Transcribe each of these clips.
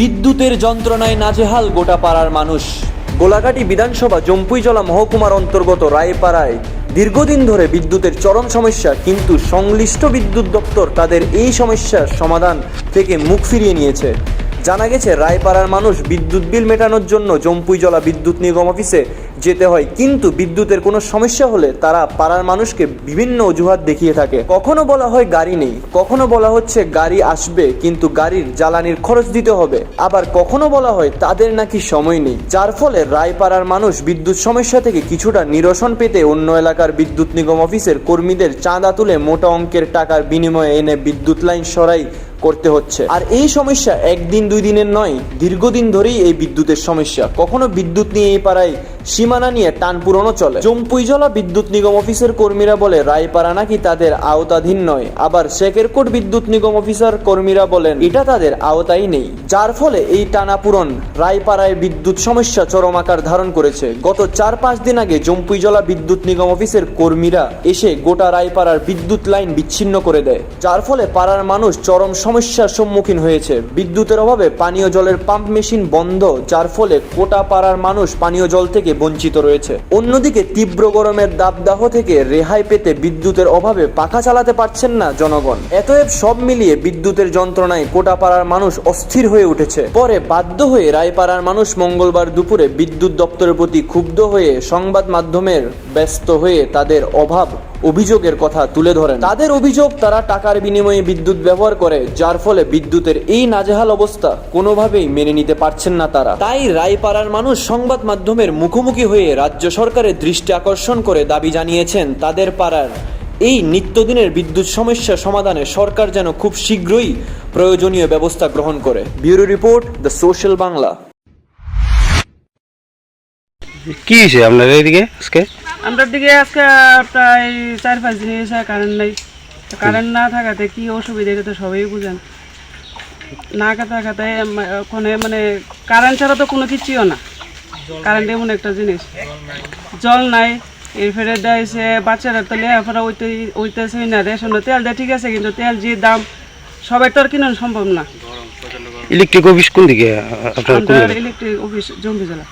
বিদ্যুতের যন্ত্রণায় নাজেহাল গোটা পাড়ার মানুষ। গোলাঘাটি বিধানসভা জম্পুইজলা মহকুমার অন্তর্গত রায়পাড়ায় দীর্ঘদিন ধরে বিদ্যুতের চরম সমস্যা, কিন্তু সংশ্লিষ্ট বিদ্যুৎ দপ্তর তাদের এই সমস্যার সমাধান থেকে মুখ ফিরিয়ে নিয়েছে। জানা গেছে, রায়পাড়ার মানুষ বিদ্যুৎ বিল মেটানোর জন্য জম্পুইজলা বিদ্যুৎ নিগম অফিসে যেতে হয়। কিন্তু বিদ্যুতের কোনো সমস্যা হলে তারা পাড়ার মানুষকে বিভিন্ন অজুহাত দেখিয়ে থাকে। কখনো বলা হয় গাড়ি নেই, কখনো বলা হচ্ছে গাড়ি আসবে, কিন্তু গাড়ির জ্বালানির খরচ দিতে হবে। আবার কখনো বলা হয় তাদের নাকি সময় নেই। যার ফলে রায়পাড়ার মানুষ বিদ্যুৎ সমস্যা থেকে কিছুটা নিরসন পেতে অন্য এলাকার বিদ্যুৎ নিগম অফিসের কর্মীদের চাঁদা তুলে মোটা অঙ্কের টাকার বিনিময়ে এনে বিদ্যুৎ লাইন সরাই করতে হচ্ছে। আর এই সমস্যা একদিন দুই দিনের নয়, দীর্ঘদিন ধরেই এই বিদ্যুতের সমস্যা। কখনো বিদ্যুৎ নিয়ে এই পাড়ায় সীমানা নিয়ে টান পুরনো চলে। জম্পুইজলা বিদ্যুৎ নিগম অফিসের কর্মীরা বলে, রায়পাড়া নাকি তাদের আওতাধীন নয়। আবার শেখেরকোট বিদ্যুৎ নিগম অফিসার কর্মীরা বলেন, এটা তাদের আওতায় নেই। যার ফলে এই টানাপূরণ রায়পাড়ায় বিদ্যুৎ সমস্যা চরম আকার ধারণ করেছে। গত চার পাঁচ দিন আগে জম্পুইজলা বিদ্যুৎ নিগম অফিসের কর্মীরা এসে গোটা রায়পাড়ার বিদ্যুৎ লাইন বিচ্ছিন্ন করে দেয়। যার ফলে পাড়ার মানুষ চরম সমস্যার সম্মুখীন হয়েছে। বিদ্যুতের অভাবে পানীয় জলের পাম্প মেশিন বন্ধ, যার ফলে কোটা পাড়ার মানুষ পানীয় জল থেকে বঞ্চিত রয়েছে। অন্যদিকে তীব্র গরমের দাবদাহ থেকে রেহাই পেতে বিদ্যুতের অভাবে পাখা চালাতে পারছেন না জনগণ। এতএব সব মিলিয়ে বিদ্যুতের যন্ত্রণায় কোটাপাড়ার মানুষ অস্থির হয়ে উঠেছে। পরে বাধ্য হয়ে রায়পাড়ার মানুষ মঙ্গলবার দুপুরে বিদ্যুৎ দপ্তরের প্রতি ক্ষুব্ধ হয়ে সংবাদ মাধ্যমের ব্যস্ত হয়ে তাদের অভাব অভিযোগের কথা তুলে ধরেন। তাদের অভিযোগ তারা টাকার বিনিময়ে বিদ্যুৎ ব্যবহার করে যার ফলে বিদ্যুতের এই নাজেহাল অবস্থা কোনোভাবেই মেনে নিতে পারছেন না তারা। তাই রায়পাড়ার মানুষ সংবাদ মাধ্যমের মুখোমুখি হয়ে রাজ্য সরকারের দৃষ্টি আকর্ষণ করে দাবি জানিয়েছেন তাদের পাড়ার এই নিত্যদিনের বিদ্যুৎ সমস্যা সমাধানে সরকার যেন খুব শীঘ্রই প্রয়োজনীয় ব্যবস্থা গ্রহণ করে। Bureau report the social Bangla. কি হয়েছে আপনার এইদিকে আজকে? আমরার দিকে আজকে প্রায় চার পাঁচ দিন এসে কারেন্ট নাই। কারেন্ট না থাকাতে কি অসুবিধা এটা তো সবাই বুঝেন। না থাকাতে ওখানে মানে কারেন্ট ছাড়া তো কোনো কিছুও না। কারেন্ট এমন একটা জিনিস। জল নাই এর ফেরে দেয়ছে বাচ্চারা তো লেখাপড়া ওইতে ওইতেছে না রেশন তেল দেয় ঠিক আছে কিন্তু তেল যে দাম সবাই তো আর কিনা সম্ভব না। ইলেকট্রিক অফিস কোন দিকে আপনার আমরা? ইলেকট্রিক অফিস জম্বি জেলা।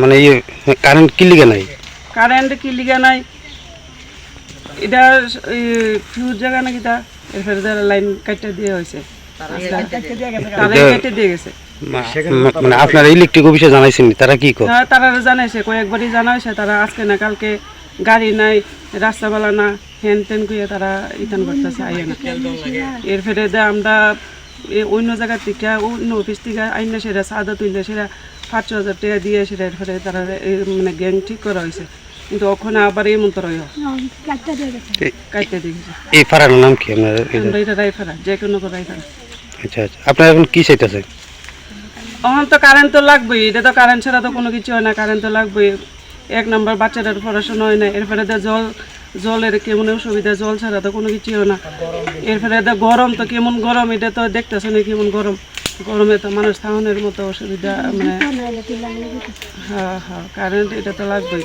মানে ইয়ে কারেন্ট কি লিগে নাই? কারেন্ট কি লিগা নাই? এটা ফিউজ জায়গা নাকি তা? এরপরে যারা লাইন দিয়ে হয়েছে। মানে আপনার ইলেকট্রিক অফিসে জানাইছেন তারা কি কর হ্যাঁ, তারা জানাইছে কয়েকবারই জানাইছে তারা আজকে না কালকে গাড়ি নাই রাস্তাবেলা না হ্যান ত্যান করে তারা ইতান করতেছে আইয়ে না। এর ফেরে দে আমরা এ অন্য জায়গার থেকে অন্য অফিস থেকে আইনা সেটা সাদা তুললে সেটা পাঁচশো হাজার টাকা দিয়ে সেটা এর ফেরে তারা মানে গ্যাং ঠিক করা হয়েছে। কিন্তু ওখানে আবার এই মন্ত্র কাটতে দিয়ে গেছে। এই পাড়ার নাম কি আপনার যে- এটা রাইফারা যে কোনো আচ্ছা আচ্ছা। আপনার এখন কি চাইতেছে এখন তো কারেন্ট তো লাগবেই। এটা তো কারেন্ট ছাড়া তো কোনো কিছু হয় না। কারেন্ট তো লাগবেই। এক নম্বর বাচ্চাটার পড়াশোনা হয় না। এরপরে তো জল জলের কেমন অসুবিধা জল ছাড়া তো কোনো কিছু হয় না। এরপরে তো গরম তো কেমন গরম এটা তো দেখতেছে না কেমন গরম। গরমে তো মানুষ থাউনের মতো অসুবিধা মানে হ্যাঁ হ্যাঁ কারেন্ট এটা তো লাগবেই।